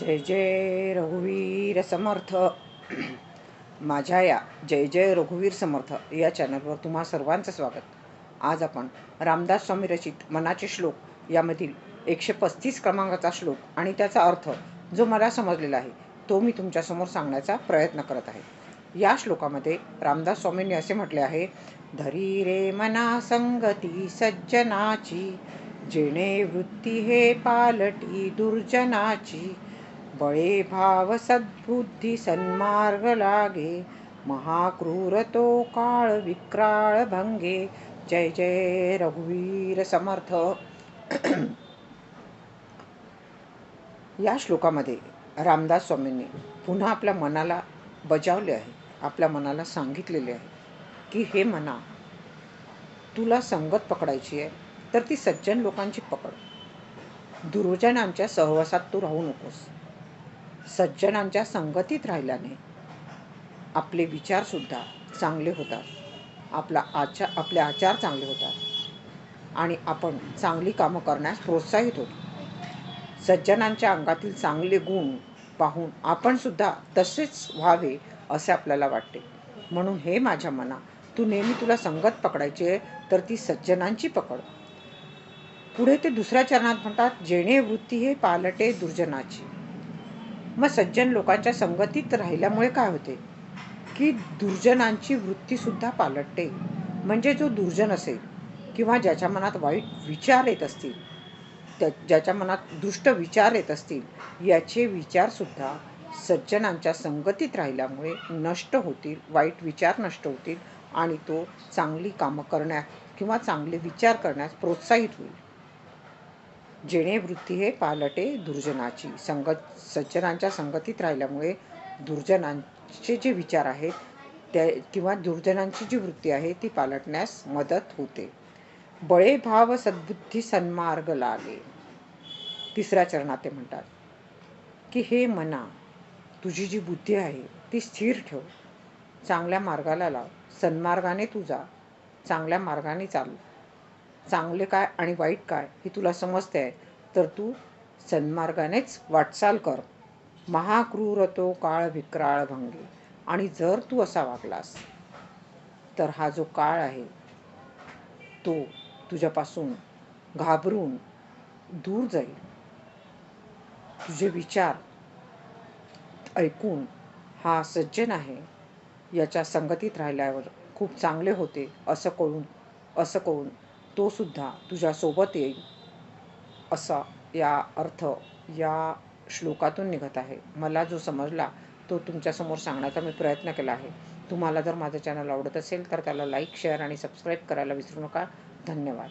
जय जय रघुवीर समर्थ. माझ्या या जय जय रघुवीर समर्थ या चॅनलवर तुम्हा सर्वांचं स्वागत. आज आपण रामदास स्वामी रचित मनाचे श्लोक यामधील एकशे पस्तीस क्रमांकाचा श्लोक आणि त्याचा अर्थ जो मला समजलेला आहे तो मी तुमच्यासमोर सांगण्याचा प्रयत्न करत आहे. या श्लोकामध्ये रामदास स्वामींनी असे म्हटले आहे धरी रे मना संगती सज्जनाची जेणे वृत्ती हे पालटी दुर्जनाची बळे भाव सद्बुद्धी सन्मार्ग लागे महाक्रूर तो काळ विक्राळ भंगे जय जय रघुवीर समर्थ. या श्लोकामध्ये रामदास स्वामींनी पुन्हा आपल्या मनाला बजावले आहे आपल्या मनाला सांगितलेले आहे की हे मना तुला संगत पकडायची आहे तर ती सज्जन लोकांची पकड. दुर्जनांच्या सहवासात तू राहू नकोस. सज्जनांच्या संगतीत राहिल्याने आपले विचारसुद्धा चांगले होतात. आपला आचार आपले आचार चांगले होतात. आणि आपण चांगली कामं करण्यास प्रोत्साहित होतो. सज्जनांच्या अंगातील चांगले गुण पाहून आपणसुद्धा तसेच व्हावे असे आपल्याला वाटते. म्हणून हे माझ्या मना तू नेहमी तुला संगत पकडायची आहे तर ती सज्जनांची पकड. पुढे ते दुसऱ्या चरणात म्हणतात जेणे वृत्ती हे पालटे दुर्जनाची. मग सज्जन लोकांच्या संगतीत राहिल्यामुळे काय होते? की दुर्जनांची वृत्तीसुद्धा पालटते. म्हणजे जो दुर्जन असेल किंवा ज्याच्या मनात वाईट विचार येत असतील त्या ज्याच्या मनात दुष्ट विचार येत असतील याचे विचारसुद्धा सज्जनांच्या संगतीत राहिल्यामुळे नष्ट होतील वाईट विचार नष्ट होतील आणि तो चांगली कामं करण्यास किंवा चांगले विचार करण्यास प्रोत्साहित होईल. जेणे वृत्ती हे पालटे दुर्जनाची संगत सज्जनांच्या संगतीत राहिल्यामुळे दुर्जनांचे जे विचार आहेत त्या किंवा दुर्जनांची जी वृत्ती आहे ती पालटण्यास मदत होते. बळे भाव सद्बुद्धी सन्मार्ग लागे. तिसऱ्या चरणात ते म्हणतात की हे मना तुझी जी बुद्धी आहे ती स्थिर ठेव. चांगल्या मार्गाला लाव. सन्मार्गाने तू जा. चांगल्या मार्गाने चाल. चांगले काय आणि वाईट काय हे तुला समजते आहे तर तू सन्मार्गानेच वाटचाल कर. महाक्रूर तो काळ विक्राळ भंगे. आणि जर तू असा वागलास तर हा जो काळ आहे तो तुझ्यापासून घाबरून दूर जाईल. तुझे विचार ऐकून हा सज्जन आहे याच्या संगतीत राहिल्यावर खूप चांगले होते असं कळून असं कळून तो सुद्धा तुझ्यासोबत येईल असा या अर्थ या श्लोकातून निघत आहे. मला जो समजला तो तुमच्यासमोर सांगण्याचा मी प्रयत्न केला आहे. तुम्हाला जर माझं चॅनल आवडत असेल तर त्याला लाईक शेअर आणि सबस्क्राईब करायला विसरू नका. धन्यवाद.